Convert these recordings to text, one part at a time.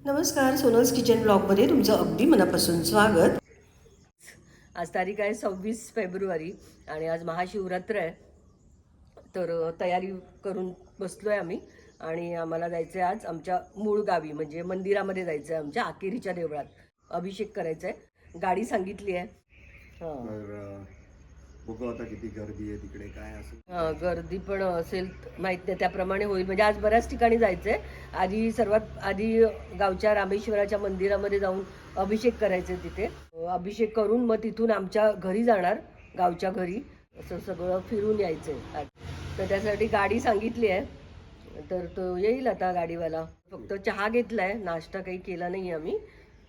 नमस्कार सोनल्स किचन ब्लॉगमध्ये तुमचं अगदी मनापासून स्वागत. आज तारीख आहे सव्वीस फेब्रुवारी आणि आज महाशिवरात्र आहे. तर तयारी करून बसलो आहे आम्ही आणि आम्हाला जायचं आहे आज आमच्या मूळ गावी म्हणजे मंदिरामध्ये जायचं आहे आमच्या आकेरीच्या देवळात. अभिषेक करायचा आहे गाडी सांगितली आहे. हां. बघू आता किती गर्दी आहे तिकडे काय असं. गर्दी पण असेल माहीत नाही त्याप्रमाणे होईल. म्हणजे आज बऱ्याच ठिकाणी जायचंय. आधी सर्वात आधी गावच्या रामेश्वराच्या मंदिरामध्ये जाऊन अभिषेक करायचे तिथे. अभिषेक करून मग तिथून आमच्या घरी जाणार गावच्या घरी. असं सगळं फिरून यायचंय तर त्यासाठी गाडी सांगितली आहे. तर तो येईल आता गाडीवाला. फक्त चहा घेतलाय. नाश्ता काही केला नाही आम्ही.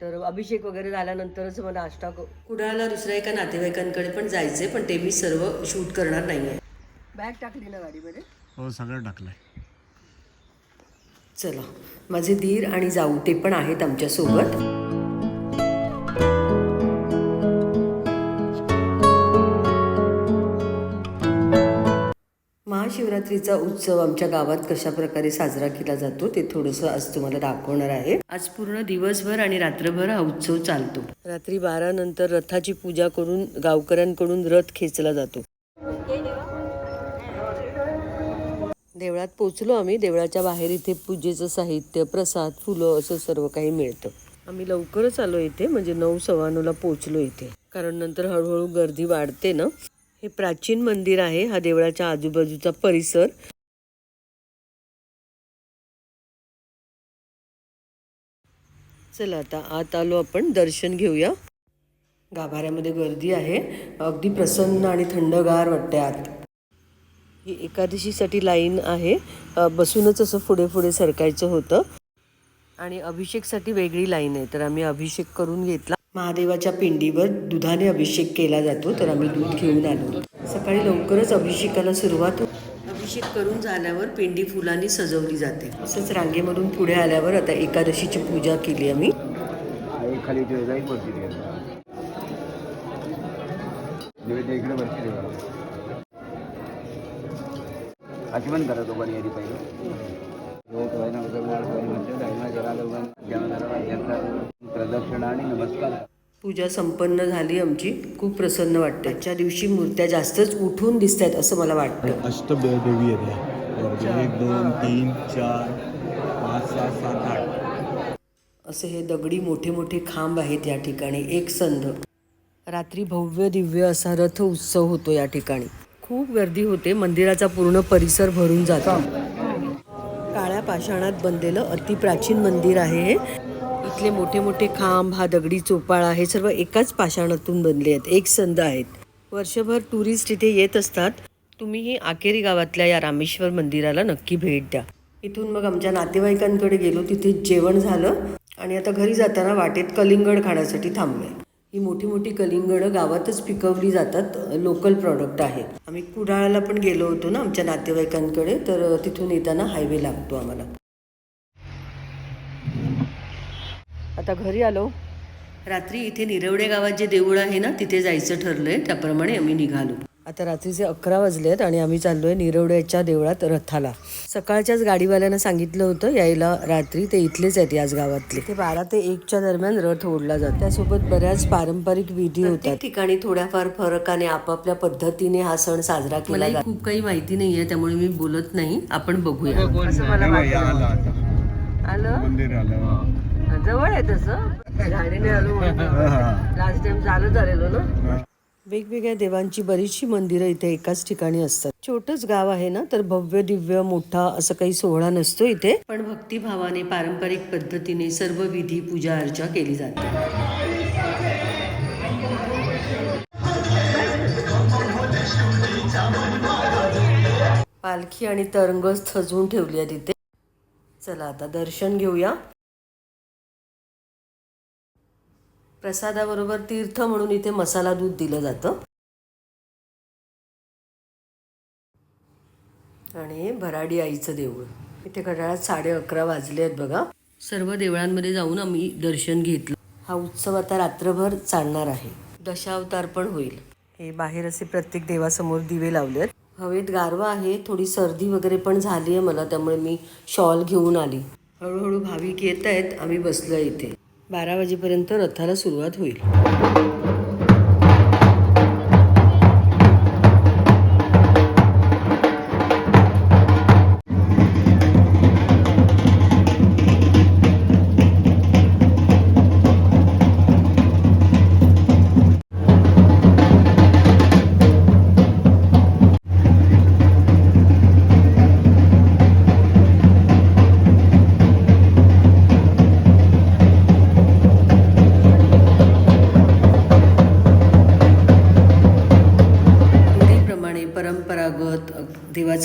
तर अभिषेक वगैरे झाल्यानंतरच मग नाश्ता क- कुडाळला दुसऱ्या एका नातेवाईकांकडे पण जायचंय पण ते मी सर्व शूट करणार नाहीये. बॅग टाकली ना गाडीमध्ये? हो सगळं टाकलंय. चला माझे धीर आणि जाऊ ते पण आहेत आमच्या महाशिवरात्रीचा उत्सव आमच्या गावात कशा प्रकारे साजरा केला जातो ते थोडंसं आज तुम्हाला दाखवणार आहे. आज पूर्ण दिवसभर आणि रात्रभर हा उत्सव चालतो. रात्री बारा नंतर रथाची पूजा करून गावकऱ्यांकडून रथ खेचला जातो. देवळात पोचलो आम्ही. देवळाच्या बाहेर इथे पूजेचं साहित्य प्रसाद फुलं असं सर्व काही मिळतं. आम्ही लवकरच आलो इथे. म्हणजे नऊ सव्वा नऊला पोचलो इथे. कारण नंतर हळूहळू गर्दी वाढते ना. हे प्राचीन मंदिर आहे हा देवळाच्या आजूबाजूचा परिसर. चला आता आत आलो आपण दर्शन घेऊया. गाभाऱ्यामध्ये गर्दी आहे अगदी प्रसन्न आणि थंडगार वाटते आत. ही एकादशीसाठी लाईन आहे बसूनच असं पुढे पुढे सरकायचं होतं. आणि अभिषेकसाठी वेगळी लाईन आहे तर आम्ही अभिषेक करून घेतला. महादेवाच्या पिंडीवर दुधाने अभिषेक केला जातो तर आम्ही दूध घेऊन आलो. सकाळी लवकरच अभिषेकाला सुरुवात अभिषेक करून झाल्यावर पिंडी फुलांनी सजवली जाते. तसंच रांगेमधून पुढे आल्यावर आता एकादशीची पूजा केली आम्ही. एक आठवण करा तो बरी पहिले प्रदक्षिणा आणि नमस्कार. पूजा संपन्न झाली आमची. खूप प्रसन्न वाटते. आजच्या दिवशी मूर्त्या जास्तच उठून दिसत आहेत असं मला वाटतं. अष्टदेवी आहेत. एक दोन तीन चार पाच सहा सात आठ. असे हे दगडी मोठे मोठे खांब आहेत या ठिकाणी. एक संध. रात्री भव्य दिव्य असा रथ उत्सव होतो या ठिकाणी. खूप गर्दी होते. मंदिराचा पूर्ण परिसर भरून जातो. काळ्या पाषाणात बनलेलं अतिप्राचीन मंदिर आहे हे. इथले मोठे मोठे खांब हा दगडी चोपाळा हे सर्व एकाच पाषाणातून बनले आहेत एक संद आहेत. वर्षभर टुरिस्ट इथे येत असतात. तुम्हीही आकेरी गावातल्या या रामेश्वर मंदिराला नक्की भेट द्या. इथून मग आमच्या नातेवाईकांकडे गेलो तिथे जेवण झालं आणि आता घरी जाताना वाटेत कलिंगड खाण्यासाठी थांबलोय. ही मोठी मोठी कलिंगडं गावातच पिकवली जातात लोकल प्रॉडक्ट आहे. आम्ही कुडाळाला पण गेलो होतो ना आमच्या नातेवाईकांकडे तर तिथून येताना हायवे लागतो आम्हाला. आता घरी आलो. रात्री इथे निरवडे गावात जे देऊळ आहे ना तिथे जायचं ठरलंय. त्याप्रमाणे आम्ही निघालो. आता रात्रीचे अकरा वाजले आहेत आणि आम्ही चाललोय निरवड्याच्या देवळात रथाला. सकाळच्याच गाडीवाल्यानं सांगितलं होतं यायला रात्री ते इथलेच आहेत याच गावातले. ते बारा ते एकच्या दरम्यान रथ ओढला जातो. त्यासोबत बऱ्याच पारंपरिक विधी होतात. ठिकाणी थोड्याफार फरकाने आपापल्या पद्धतीने हा सण साजरा केला जातो. खूप काही माहिती नाहीये त्यामुळे मी बोलत नाही. आपण बघूया. असं मला. आलं? मंदिर आलं. जवळ आहे तसं. गाडीने आलो लास्ट टाइम चालत आलेलो ना? वेगवेगळ्या देवांची बरीचशी मंदिरं इथे एकाच ठिकाणी असतात. छोटच गाव आहे ना तर भव्य दिव्य मोठा असं काही सोहळा नसतो इथे. पण भक्तिभावाने पारंपरिक पद्धतीने सर्व विधी पूजा अर्चा केली जाते. पालखी आणि तरंगज सजवून ठेवली आहे तिथे चला आता दर्शन घेऊया. प्रसादाबरोबर तीर्थ म्हणून इथे मसाला दूध दिलं जातं. आणि भराडी आईचं देऊळ. इथे घड्याळात साडे अकरा वाजले आहेत बघा. सर्व देवळांमध्ये जाऊन आम्ही दर्शन घेतलं. हा उत्सव आता रात्रभर चालणार आहे. दशावतार पण होईल. हे बाहेर असे प्रत्येक देवासमोर दिवे लावलेत. हवेत गारवा आहे थोडी सर्दी वगैरे पण झाली आहे मला त्यामुळे मी शॉल घेऊन आली. हळूहळू भाविक येत आहेत आम्ही बसलो इथे. बारा वाजेपर्यंत रथाला सुरुवात होईल.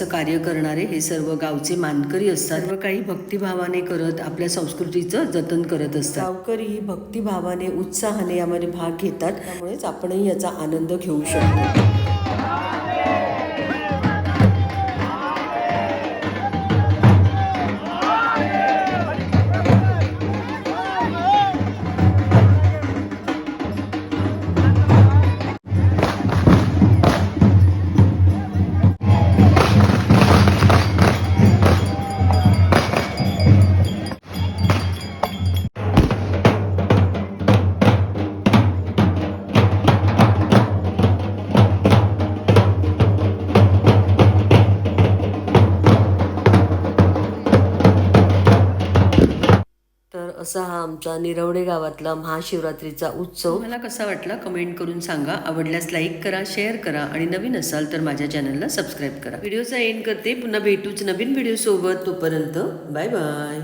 कार्य करणारे हे सर्व गावचे मानकरी असतात. सर्व काही भक्तिभावाने करत आपल्या संस्कृतीचं जतन करत असतात. गावकरी ही भक्तिभावाने उत्साहाने यामध्ये भाग घेतात. त्यामुळेच आपणही याचा आनंद घेऊ शकतो. असा हा आमचा निरवडे गावातला महाशिवरात्रीचा उत्सव. मला कसा वाटला? कमेंट करून सांगा. आवडल्यास लाईक करा शेअर करा आणि नवीन असाल तर माझ्या चॅनलला सबस्क्राईब करा. व्हिडिओचा एंड करते. पुन्हा भेटूच नवीन व्हिडिओ सोबत. तोपर्यंत बाय बाय